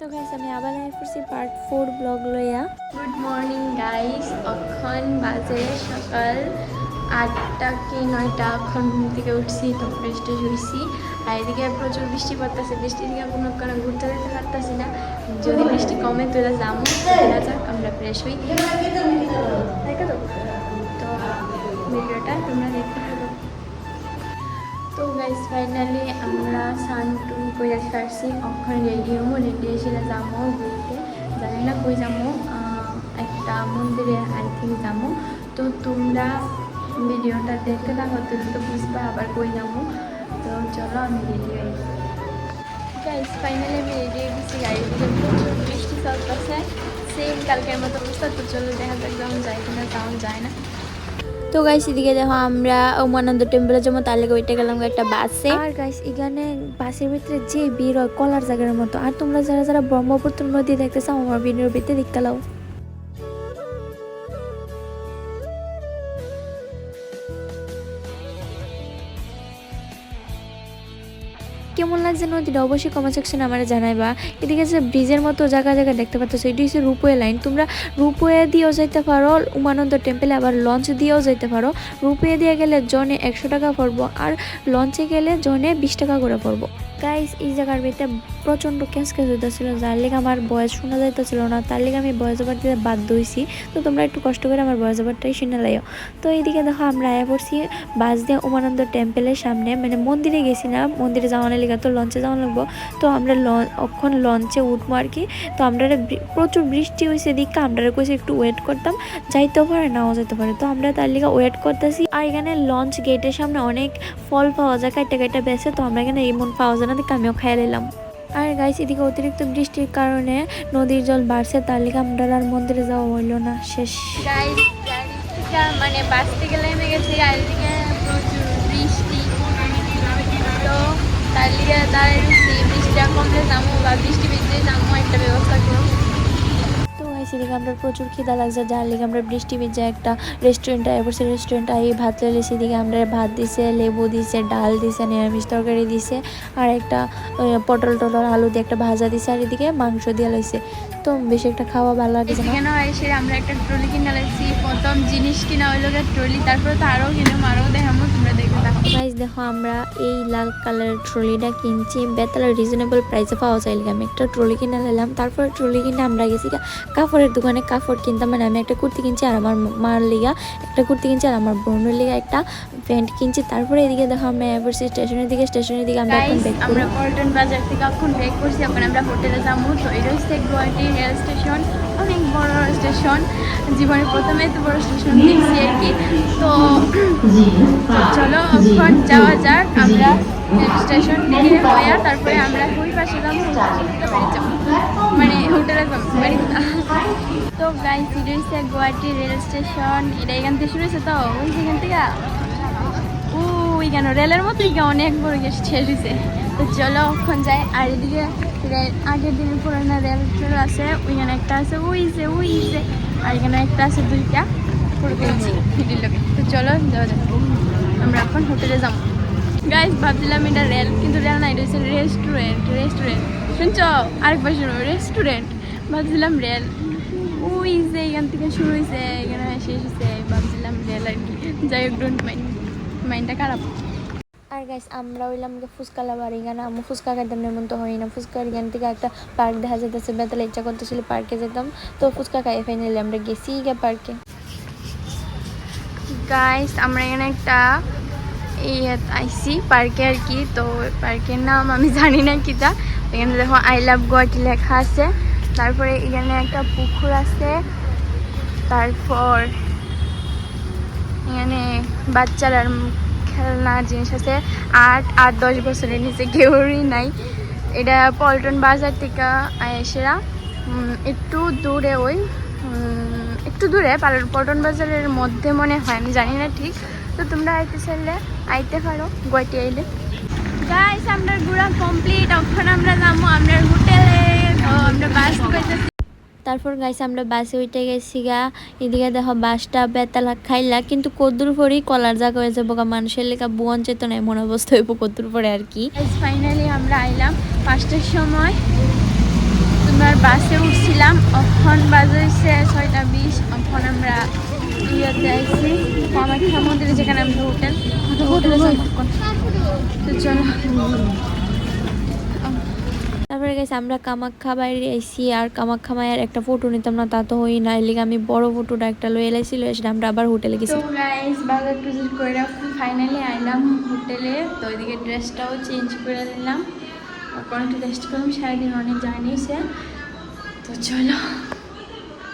তো গাইস আমি আবার আই করছি পার্ট ফোর ব্লগ লইয়া। গুড মর্নিং গাইস এখন বাজে সকাল আটটা কি নয়টা? এখন ঘুম থেকে উঠছি তো ফ্রেশ ট্রেশ হয়েছি আর এদিকে প্রচুর বৃষ্টি পড়তেছে। বৃষ্টি দিকে কোনো কোনো ঘুরতে যেতে পারতেছি না। যদি বৃষ্টি কমে তাহলে যাব দেখা আমরা ফ্রেশ হই। দেখো তো তো গাইস ফাইনালি আমরা সান টুন করে সারছি। অখন রেডি হব রেডি এসে যাব ঘুরতে। জানি না কই যাব। একটা মন্দিরে আই থিঙ্ক যাব। তো তোমরা ভিডিওটা দেখতে থাকো, তুমি তো বুঝবা, আবার কই যাব। তো চলো, আমি রেডি হই গাইস ফাইনালি আমি রেডি হয়ে গেছি। গাড়ি দিকে প্রচুর বৃষ্টি চলতেছে। সেম কালকের মতো অবস্থা, তো চলো দেখা যাক যেমন যায় কিনা তেমন যায় না। তো গাইস এদিকে দেখো আমরা উমানন্দ টেম্পলে যেমন তার লেগে ওইটা গেলাম একটা বাসে আর গাইস এখানে বাসের ভিতরে যে ভিড় হয়, কলার জায়গার মতো। আর তোমরা যারা যারা ব্রহ্মপুত্র নদী দেখতেছো, আমার ভিডিওর ভিতরে দেখতে লাও কেমন লাগছে নদীটা অবশ্যই কমেন্ট সেকশনে আমার জানাইবা। এদিকে যে ব্রিজের মতো জায়গা জায়গা দেখতে পাচ্ছ এটি হচ্ছে রূপওয়ে লাইন তোমরা রূপওয়ে দিয়েও যাইতে পারো, উমানন্দ টেম্পেলে আবার লঞ্চ দিয়েও যাইতে পারো। রূপওয়ে দিয়ে গেলে জনে একশো টাকা পড়ব, আর লঞ্চে গেলে জনে বিশ টাকা করে পড়ব। গাইস এই জায়গার ভিতরে প্রচণ্ড ক্যাস ক্যাস হইতেছিল যার লেগে আমার বয়স শোনা যাইতেছিল না। তার লেগে আমি বয়স ওভার দিতে বাধ্য হয়েছি তো তোমরা একটু কষ্ট করে আমার বয়স ওভারটাই শুনে লাইও। তো এইদিকে দেখো, আমরা আয়া পড়ছি বাস দিয়ে উমানন্দ টেম্পলের সামনে। মানে মন্দিরে গেছি না, মন্দিরে যাওয়ানোর লেগে তো লঞ্চে যাওয়া লাগবো। তো আমরা অক্ষণ লঞ্চে উঠবো আর কি। তো আমরা প্রচুর বৃষ্টি হয়েছে দিকে আমরা কইছি একটু ওয়েট করতাম। যাইতেও পারে, নাও যেতে পারে। তো আমরা তার লিগে ওয়েট করতেছি। আর এখানে লঞ্চ গেটের সামনে অনেক ফল পাওয়া যায়, কাইটা কাইটা বেছে তো আমরা এখানে এমন পাওয়া যায় না দেখে আমিও খেয়ে নিলাম আর গাইস এদিকে অতিরিক্ত বৃষ্টির কারণে নদীর জল বাড়ছে, তার লিগে আমরা আর মন্দিরে যাওয়া হইল না। শেষ। মানে বাস থেকে নেমে গেছে, আর এদিকে প্রচুর বৃষ্টি। তো তার লিগে রয়েছি বৃষ্টিটা কমলে যাব বা বৃষ্টি বৃষ্টি যাব এদিকে আমরা প্রচুর খিদা লাগছে, যার লিগে আমরা বৃষ্টি ভিজে একটা রেস্টুরেন্ট আয় সেই রেস্টুরেন্ট আই ভাত চলেছি সেদিকে আমরা ভাত দিছে, লেবু দিছে, ডাল দিছে, নিরামিষ তরকারি দিছে, আর একটা পটল টটল আলু দিয়ে একটা ভাজা দিছে, আর এদিকে মাংস দিয়ে লাইছে। তো বেশি একটা খাওয়া ভালো লাগে না। এখানে এসে আমরা একটা ট্রলি কিনে লাগছি প্রথম জিনিস কিনা হইল ট্রলি তারপরে তো আরও কিনলাম আরও দেখাবো তোমরা দেখে থাকো গাইস দেখো আমরা এই লাল কালারের ট্রলিটা কিনছি বেতালা রিজনেবল প্রাইসে পাওয়া যায় আমি একটা ট্রলি কিনে নিলাম তারপরে ট্রলি কিনে আমরা গেছি কাপড়ের দোকানে কাপড় কিনতাম। মানে আমি একটা কুর্তি কিনছি আর আমার মার লিগা একটা কুর্তি কিনছি আর আমার বোনের লিগা একটা প্যান্ট কিনছি। তারপরে এদিকে দেখো আমরা এভারসি স্টেশনের দিকে স্টেশনের দিকে আমরা এখন আমরা পল্টন বাজার থেকে এখন ব্রেক করছি এখন আমরা হোটেলে যাব। তো এটা হচ্ছে গুয়াহাটি রেল স্টেশন, অনেক বড় স্টেশন জীবনে প্রথমে তো বড় স্টেশন দেখছি আর কি। তো চলো এখন যাওয়া যাক, আমরা স্টেশন থেকে হয়ে তারপরে আমরা ওই পাশে মানে হোটেলে যাব তো গাই হচ্ছে গুয়াহাটি রেল স্টেশন, এটা এখান থেকে শুরু হয়েছে তো? ওই যেখান থেকে? ওই কেন রেলের কেন অনেক বড় গেছে তো চলো ওখান যাই আর এদিকে রেল, আগের দিনের পুরানো রেল ট্রেল আছে, ওইখানে একটা আছে, ওই যে ওই যে, আর এখানে একটা আছে দুইটা তো চলো, যাওয়া যাক। আমরা এখন হোটেলে যাব। গাইস ভাবছিলাম এটা রেল, কিন্তু রেল না এটা হচ্ছে রেস্টুরেন্ট রেস্টুরেন্ট শুনছ? আরেকবার শুনো রেস্টুরেন্ট ভাবছিলাম রেল। ওই যে, এখান থেকে শুরু হয়েছে এখানে শেষ হয়েছে ভাবছিলাম রেল আর কি। যাই হোক ডোন্ট মাইন্ড মাইন্ডটা খারাপ। আর গাইস আমরা হইলাম গিয়ে ফুচকা লাভার এখানে আমি ফুচকা খাইতাম এমন তো হয় না ফুচকার এখান থেকে একটা পার্ক দেখা যেতেছে বেতালে ইচ্ছা করতেছিল পার্কে যেতাম। তো ফুচকা খাই ফাইনালি আমরা গেছি গিয়ে পার্কে গাইস আমরা এখানে একটা এই আইসি পার্কে আর কি। তো পার্কের নাম আমি জানি না কিটা এখানে দেখো আই লাভ গুয়াহাটি লেখা আছে। তারপরে এখানে একটা পুকুর আছে। তারপর এখানে বাচ্চারা খেলনার জিনিস আছে। আট আট, দশ বছরের নিচে কেউরই নাই। এটা পল্টন বাজার থেকে এসেরা একটু দূরে ওই একটু দূরে পাল- পল্টন বাজারের মধ্যে মনে হয়, আমি জানি না ঠিক। তো তোমরা আইতে চাইলে, আইতে পারো, গুয়াহাটি আইলে। গাইস আমরা ঘোরা কমপ্লিট এখন আমরা যাব, আমরা হোটেলে। আমরা বাস করতেছি তারপর গাইছে আমরা বাসে উঠে গেছি গা এদিকে দেখো বাসটা বেতালা খাইলা, কিন্তু কদ্দুর পরেই কলার জায়গা হয়ে গা। মানুষের লেখা বুয়ান চেতন এমন অবস্থা হইব কদ্দুর পরে আর কি। ফাইনালি আমরা আইলাম পাঁচটার সময়। তোমার বাসে উঠছিলাম, এখন বাজে হচ্ছে ছয়টা বিশ। এখন আমরা কামাখ্যা মন্দিরে যেখানে আমরা হোটেলে তো চলো। তারপরে গেছে, আমরা কামাখ্যা বাইরে আইসি আর কামাখ্যা মায়ের একটা ফটো নিতাম না, তা তো হই না এর লিগে আমি বড় ফটোটা একটা লয়ে এলাইছি লয়ে এসে আমরা আবার হোটেলে গেছি। তো গাইস বাজার টুজার করে ফাইনালি আইলাম হোটেলে তো ওইদিকে ড্রেসটাও চেঞ্জ করে নিলাম। কারণ একটু রেস্ট করলাম, সারাদিন অনেক জার্নি তো চলো।